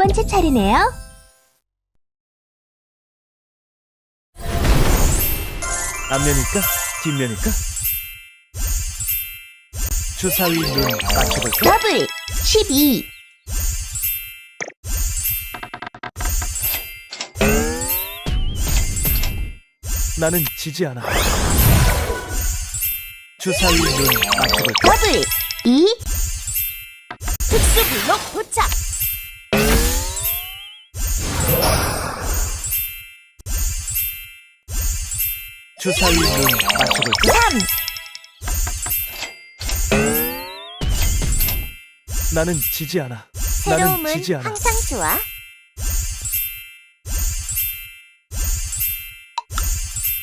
번째 차례네요. 앞면일까? 뒷면일까? 주사위 눈 맞춰볼까? 더블 12 나는 지지 않아. 주사위 눈 맞춰볼까? 더블 2 특수 블록 도착. 주사위 눈 맞춰볼까? 3 나는 지지 않아. 나는 새로움은 지지 않아. 항상 좋아.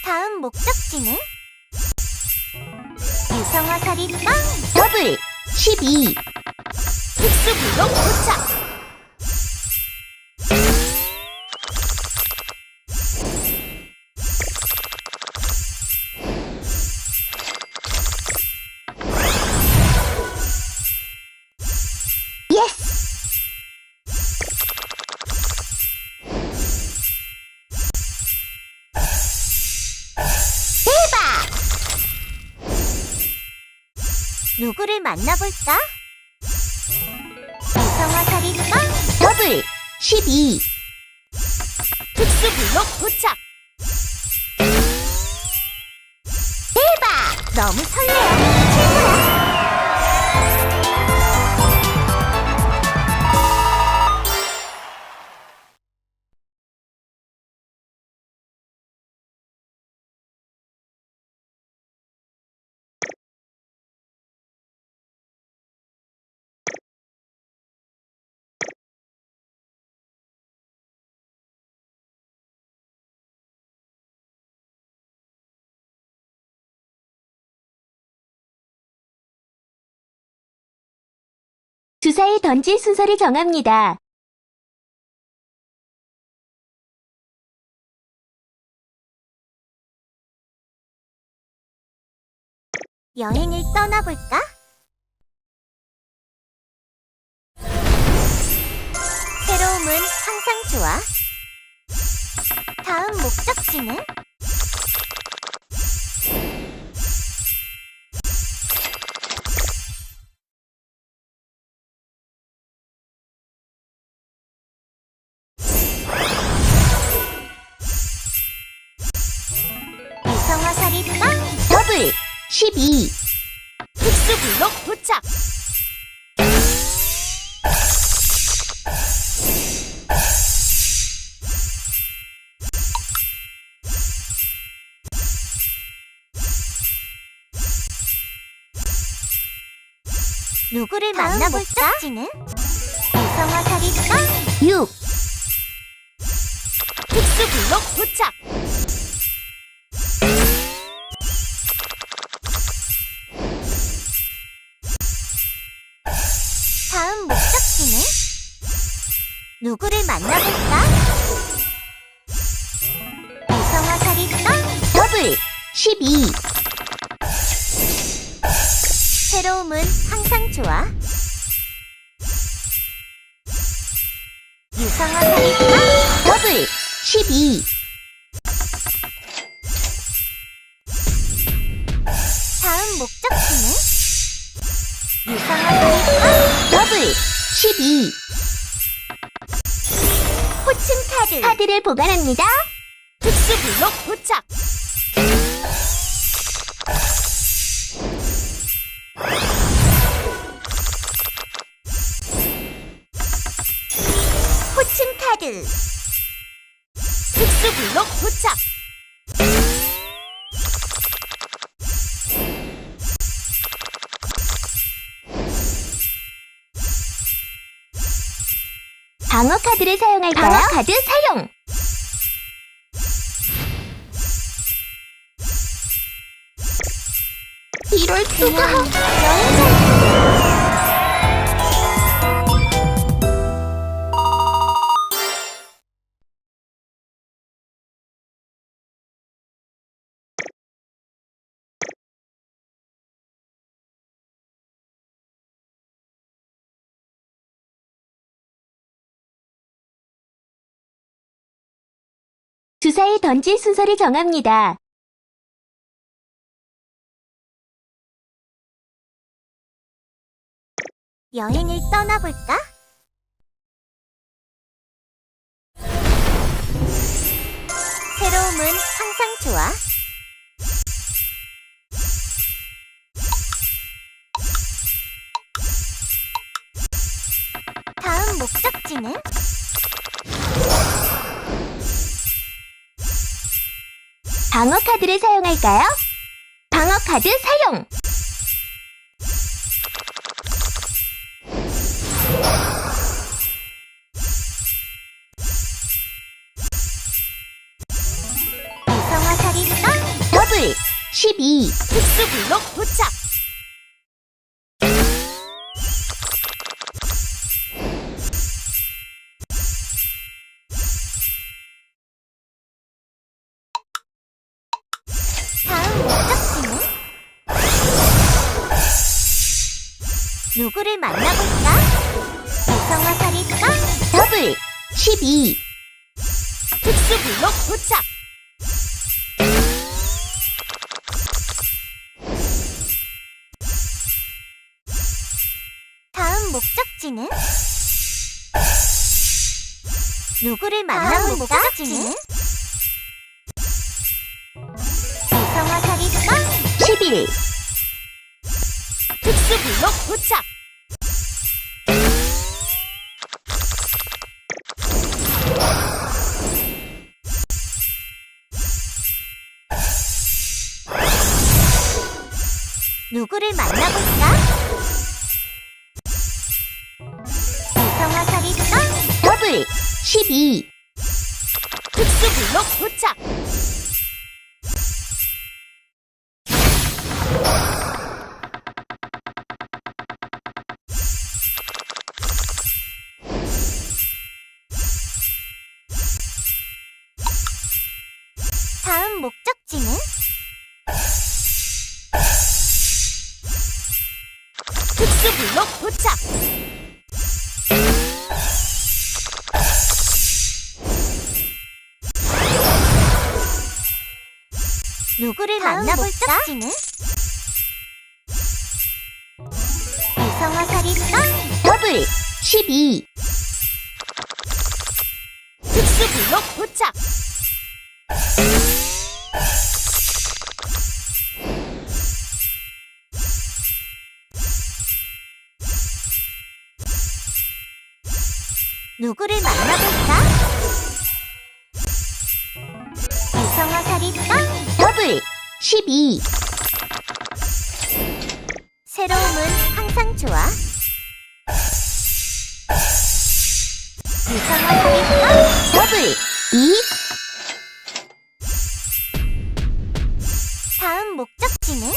다음 목적지는 유성화 살이 빵. 더블 12 특수 블록 도착. 만나볼까? 유성화살이 빵. 더블 12 특수 블록 도착. 대박! 너무 설레요. 최고야. 주사위 던질 순서를 정합니다. 여행을 떠나볼까? 새로움은 항상 좋아. 다음 목적지는? 12 특수 블록 도착! 누구를 만나볼까? 목적지는? 유성화 살이 빵! 6 특수 블록 도착! 누구를 만나볼까? 유성화살이 빵! 더블 12 새로움은 항상 좋아. 유성화살이 빵! 더블 12 다음 목적지는? 유성화살이 빵! 더블 12 호칭 카드! 카드를 보관합니다. 특수 블록 도착! 호칭 카드! 특수 블록 도착! 방어 카드를 사용할까요? 방어 카드 사용. 이럴 수가. 여 주사위 던질 순서를 정합니다. 여행을 떠나볼까? 방어 카드를 사용할까요? 방어 카드 사용! 이성화살이 땅! 더블! 12! 특수 블록 도착! 12! 특수 블록 도착! 다음 목적지는? 누구를 만나볼까? 목적지는? 이성화살이 땅! 11! 특수 블록 도착! 12! 특수 블록 도착! 다음 목적지는? 특수 블록 도착! 누구를 만나볼까? 이성화살이 땅! 더블! 12! 특수 블록 도착! 누구를 만나볼까? 이성화살이 땅! 더블! 12! 새로움은 항상 좋아. 이성화살이 땅! 더블! 2! 다음 목적지는?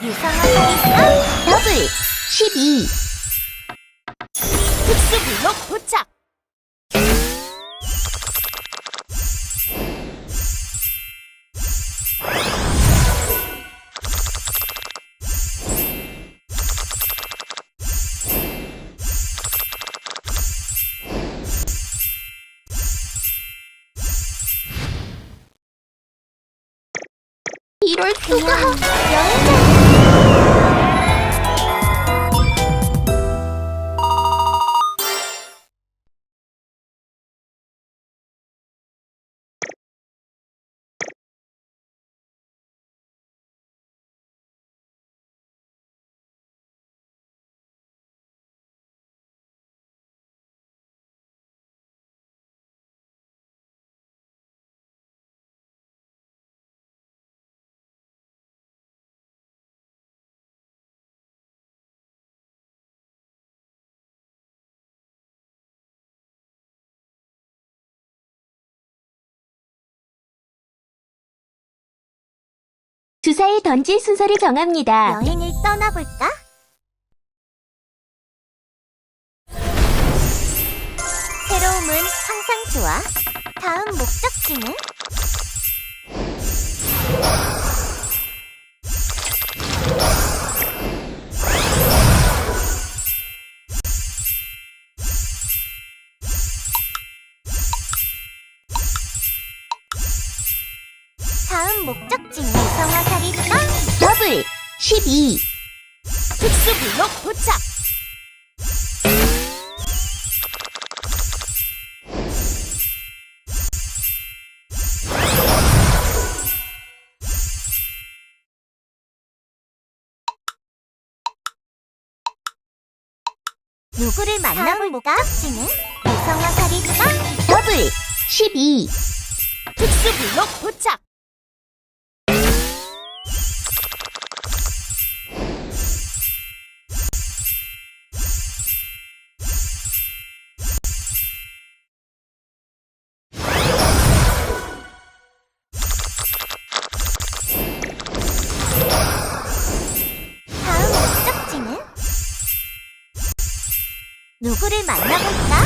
이성화살이 땅! 더블! 12! 특수 블록 도착! 이럴 수가! 그냥 주사위 던질 순서를 정합니다. 여행을 떠나볼까? 새로움은 항상 좋아. 다음 목적지는? 12 특수 블록 도착. 누구를 만나볼까? 목적지는 이성화살이 빵! 더블 12 특수 블록 도착. 누구를 만나볼까?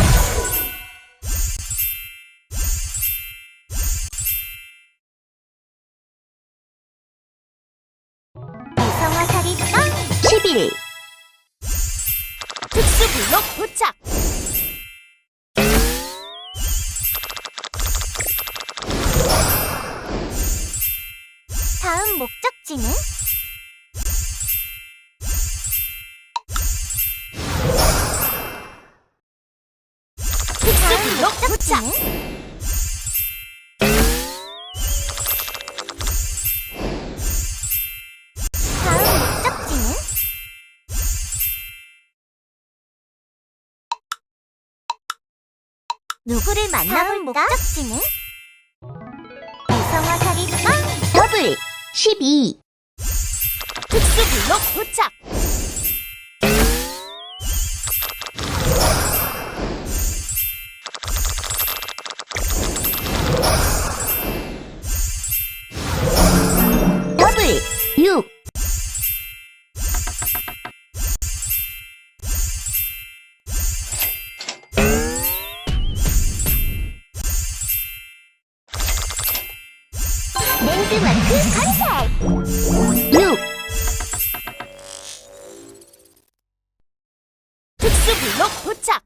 이성화 살이 빵! 11 특수 블록 도착! 누구를 만나볼까? 목적지는 이성화 살이 빵! 더블 12 특수 블록 도착! 특수 블록 도착!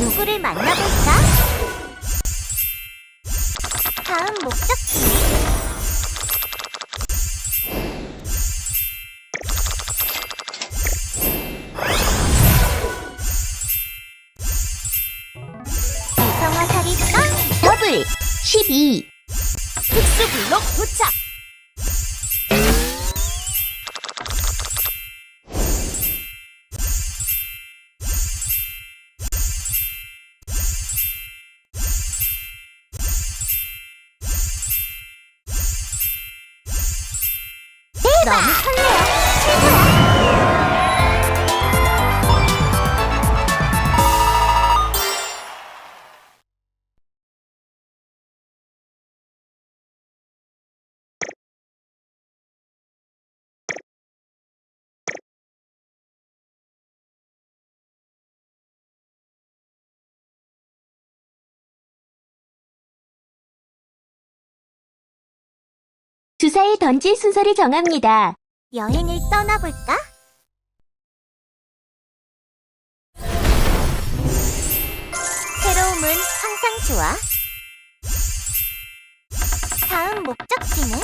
누구를 만나볼 주사위 던질 순서를 정합니다. 여행을 떠나볼까? 새로움은 항상 좋아. 다음 목적지는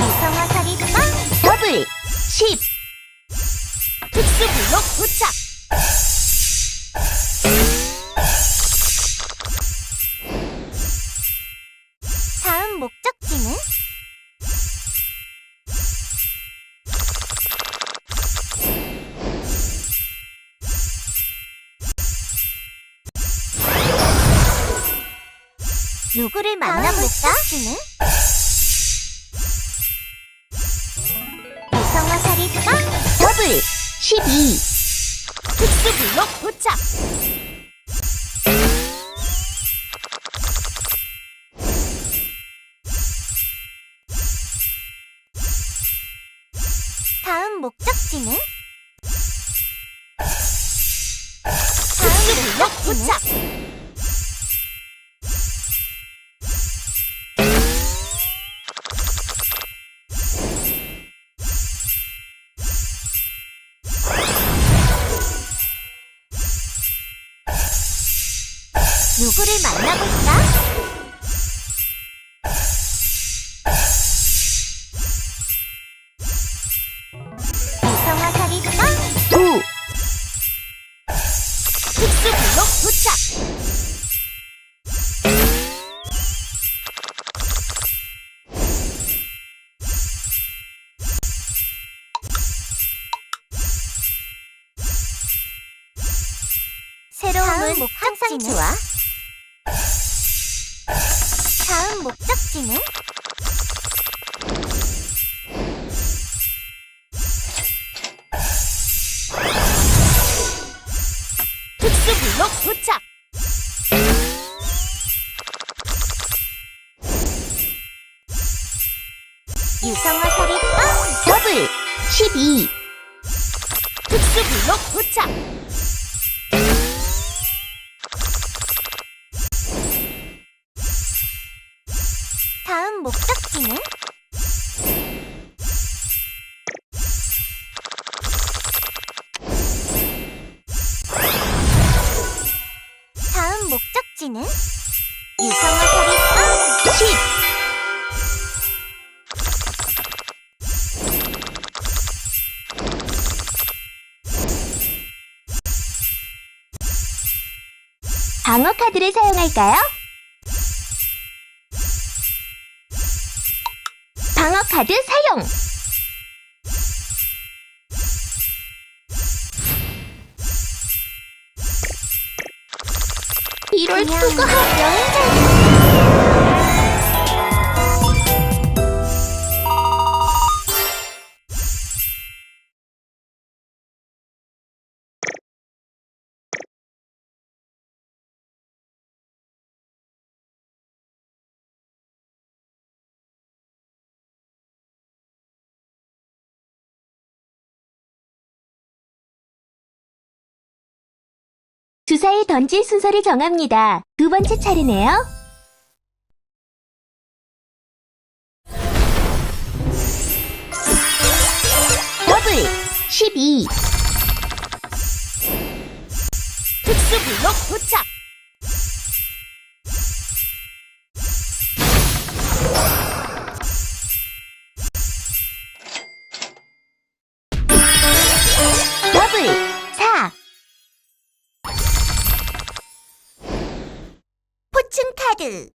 이성화살이 빵! 더블 10 특수 블록 도착! 다음 목적지는 누구를 만나볼까? 목적지는 이성화살이 빵! 더블 12 특수 블록 도착! 누구를 만나볼까? 특수 블록 도착! 유성화 살이 빵! 더블, 12, 특수 블록 도착! 방어 카드를 사용할까요? 방어 카드 사용! 이럴 수가 주사위 던질 순서를 정합니다. 두 번째 차례네요. 더블 12 특수 블록 도착! 카드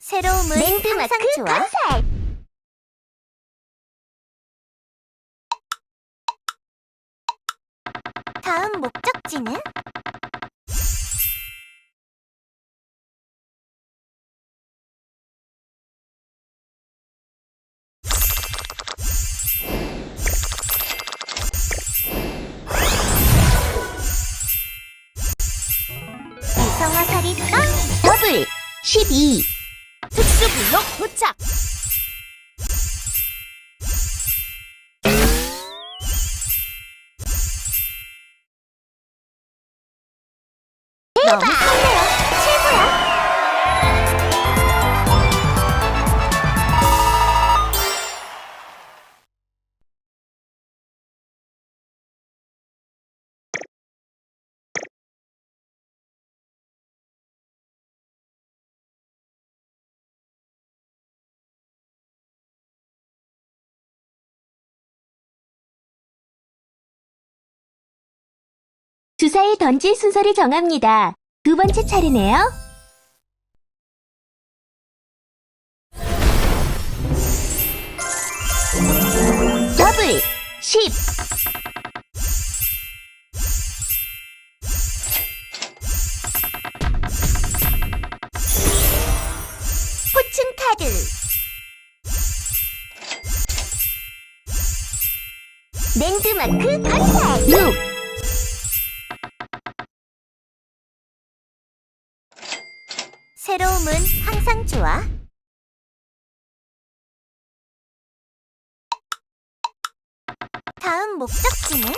새로움은 랜드마크 항상 좋아. 건설 다음 목적지는? 12 특수 블록 도착! 너무 주사위 던질 순서를 정합니다. 두 번째 차례네요. 더블 10 포춘 카드. 랜드마크 건설 6 목적지는?